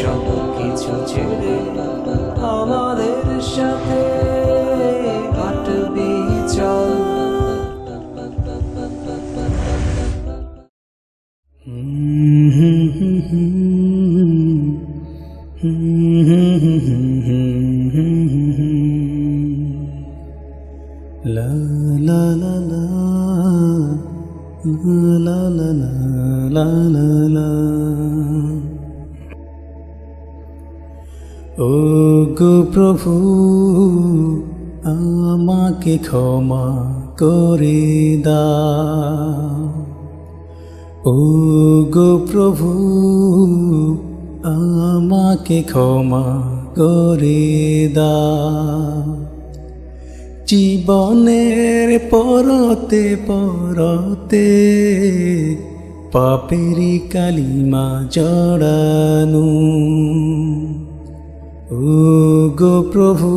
সব কিছু ছেড়ে আমাদের সাথে হাঁটবি চল La la la la la la la la la la ও গো প্রভু, আমাকে ক্ষমা করে দাও। ও গো প্রভু, আমাকে ক্ষমা করে দাও। জীবনের পরতে পরতে পাপেরি কালিমা জড়ানু। ও গো প্রভু,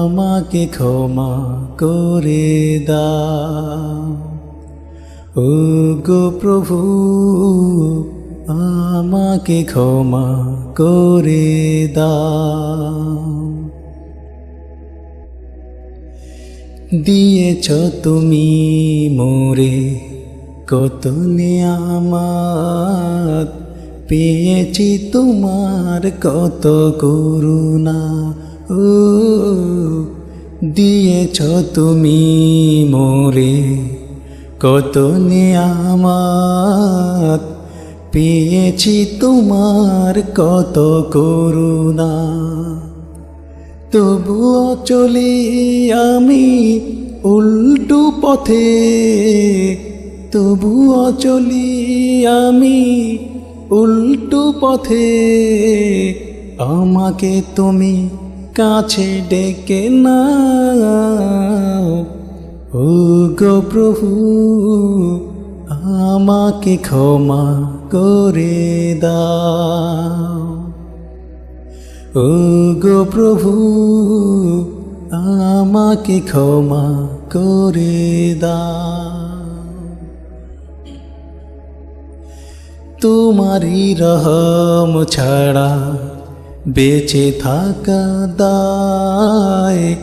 আমাকে ক্ষমা করে দাও। ও গো প্রভু, আমাকে ক্ষমা করে দাও। দিয়েছ তুমি মোরে কত নিয়ামাত পেয়েছি তোমার কত করুণা, ও, দিয়েছ তুমি মোরে, কত নিয়ামাত, পেয়েছি তোমার কত করুণা। তবুও চলি আমি উল্টু পথে, তবুও চলি আমি উল্টু পথে আমাকে তুমি কাছে ডেকে না ও গো প্রভু, আমাকে ক্ষমা করে দাও। ও গো প্রভু, আমাকে ক্ষমা করে দাও। তোমারই রহম ছাড়া বেঁচে থাকা দায়।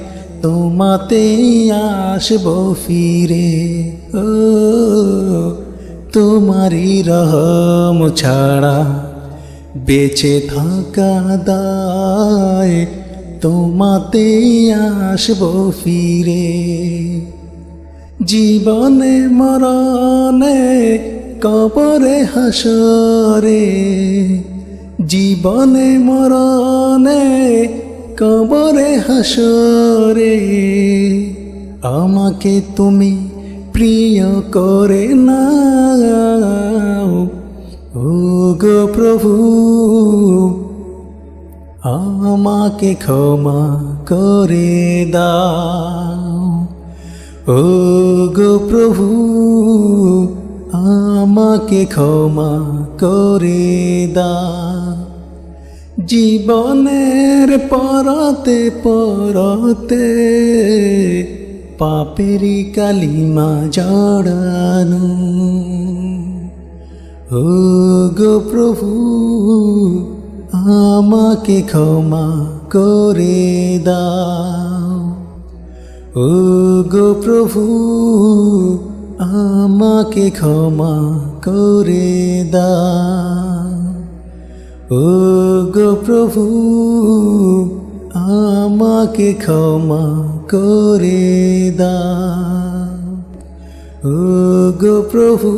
তোমাতে আসব ফিরে, ও, তোমারই রহম ছাড়া বেঁচে থাকা দায়। তোমাতে আসব ফিরে। জীবনে মরণে কবরে হাসরে, জীবনে মরণে কবরে হাসরে। আমাকে তুমি প্রিয় করে না ও গো প্রভু। আমাকে ক্ষমা করে দাও ও গো প্রভু। আমাকে ক্ষমা করে দাও জীবনের পরতে পরতে পাপেরি কালিমা জড়ানো। ও গো প্রভু, আমাকে ক্ষমা করে দাও। ও গো প্রভু আমাকে ক্ষমা করে দাও। ও গো প্রভু, আমাকে ক্ষমা করে দাও। ও গো প্রভু,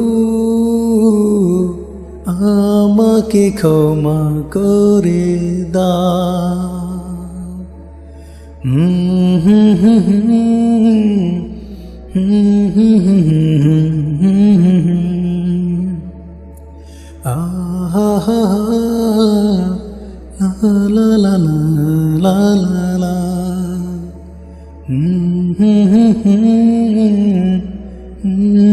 আমাকে ক্ষমা করে হুম হুম হুম হুম হুম হুম হুম হুম হুম